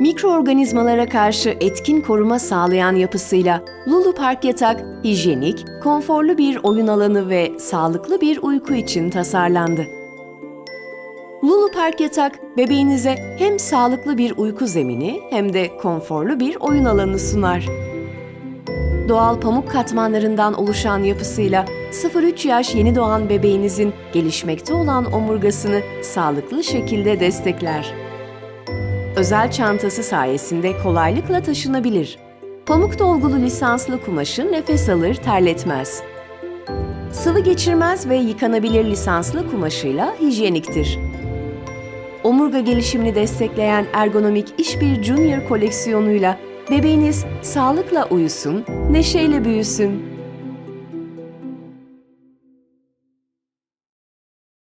Mikroorganizmalara karşı etkin koruma sağlayan yapısıyla Lulu Park Yatak, hijyenik, konforlu bir oyun alanı ve sağlıklı bir uyku için tasarlandı. Lulu Park Yatak, bebeğinize hem sağlıklı bir uyku zemini hem de konforlu bir oyun alanı sunar. Doğal pamuk katmanlarından oluşan yapısıyla 0-3 yaş yeni doğan bebeğinizin gelişmekte olan omurgasını sağlıklı şekilde destekler. Özel çantası sayesinde kolaylıkla taşınabilir. Pamuk dolgulu lisanslı kumaşı nefes alır, terletmez. Sıvı geçirmez ve yıkanabilir lisanslı kumaşıyla hijyeniktir. Omurga gelişimini destekleyen ergonomik iş bir Junior koleksiyonuyla bebeğiniz sağlıkla uyusun, neşeyle büyüsün.